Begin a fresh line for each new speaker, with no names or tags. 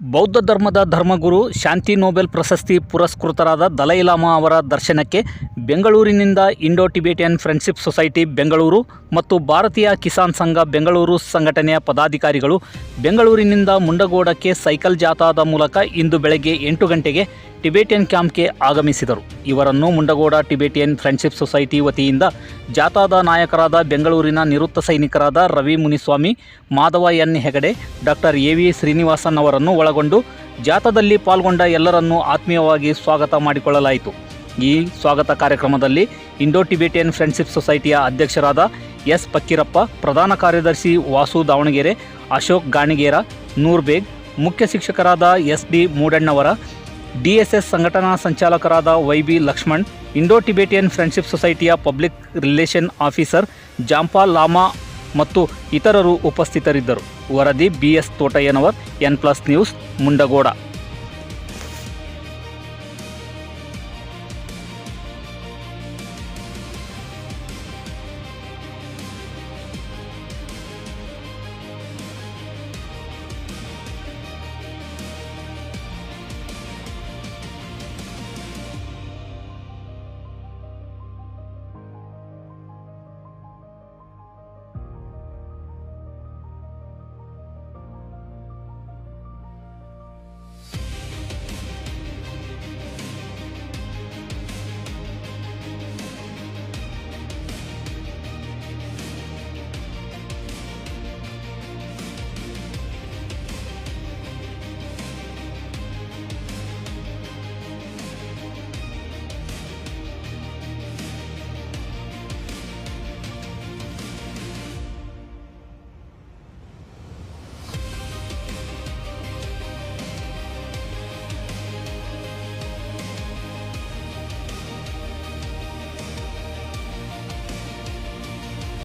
ಬೌದ್ಧ ಧರ್ಮದ ಧರ್ಮಗುರು ಶಾಂತಿ ನೋಬೆಲ್ ಪ್ರಶಸ್ತಿ ಪುರಸ್ಕೃತರಾದ ದಲೈಲಾಮಾ ಅವರ ದರ್ಶನಕ್ಕೆ ಬೆಂಗಳೂರಿನಿಂದ Indo Tibetan friendship society Bengaluru ಮತ್ತು ಭಾರತೀಯ ಕಿಸಾನ್ ಸಂಘ ಬೆಂಗಳೂರು ಸಂಘಟನೆಯ ಪದಾಧಿಕಾರಿಗಳು ಬೆಂಗಳೂರಿನಿಂದ ಮುಂಡಗೋಡಕ್ಕೆ ಸೈಕಲ್ ಜಾಥಾದ ಮೂಲಕ ಇಂದು ಬೆಳಗ್ಗೆ ಎಂಟು ಗಂಟೆಗೆ ಟಿಬೇಟಿಯನ್ ಕ್ಯಾಂಪ್ಗೆ ಆಗಮಿಸಿದರು. ಇವರನ್ನು ಮುಂಡಗೋಡ ಟಿಬೇಟಿಯನ್ ಫ್ರೆಂಡ್ಶಿಪ್ ಸೊಸೈಟಿ ವತಿಯಿಂದ ಜಾಥಾದ ನಾಯಕರಾದ ಬೆಂಗಳೂರಿನ ನಿವೃತ್ತ ಸೈನಿಕರಾದ Ravi Muniswamy, Madhava N Hegde, doctor A V Srinivasan ಅವರನ್ನು ಒಳಗೊಂಡು ಜಾಥಾದಲ್ಲಿ ಪಾಲ್ಗೊಂಡ ಎಲ್ಲರನ್ನೂ ಆತ್ಮೀಯವಾಗಿ ಸ್ವಾಗತ ಮಾಡಿಕೊಳ್ಳಲಾಯಿತು. ಈ ಸ್ವಾಗತ ಕಾರ್ಯಕ್ರಮದಲ್ಲಿ ಇಂಡೋ ಟಿಬೇಟಿಯನ್ ಫ್ರೆಂಡ್ಶಿಪ್ ಸೊಸೈಟಿಯ ಅಧ್ಯಕ್ಷರಾದ ಎಸ್ ಪಕ್ಕೀರಪ್ಪ, ಪ್ರಧಾನ ಕಾರ್ಯದರ್ಶಿ ವಾಸು ದಾವಣಗೆರೆ, ಅಶೋಕ್ ಗಾಣಿಗೇರ, ನೂರ್ ಬೇಗ್, ಮುಖ್ಯ ಶಿಕ್ಷಕರಾದ ಎಸ್ ಡಿ ಮೂಡಣ್ಣವರ, ಡಿಎಸ್ಎಸ್ ಸಂಘಟನಾ ಸಂಚಾಲಕರಾದ Y B Lakshman, Indo Tibetan friendship ಸೊಸೈಟಿಯ public relation officer Jampa Lama ಮತ್ತು ಇತರರು ಉಪಸ್ಥಿತರಿದ್ದರು. ವರದಿ BS Thotayyanavar N plus news Mundgod.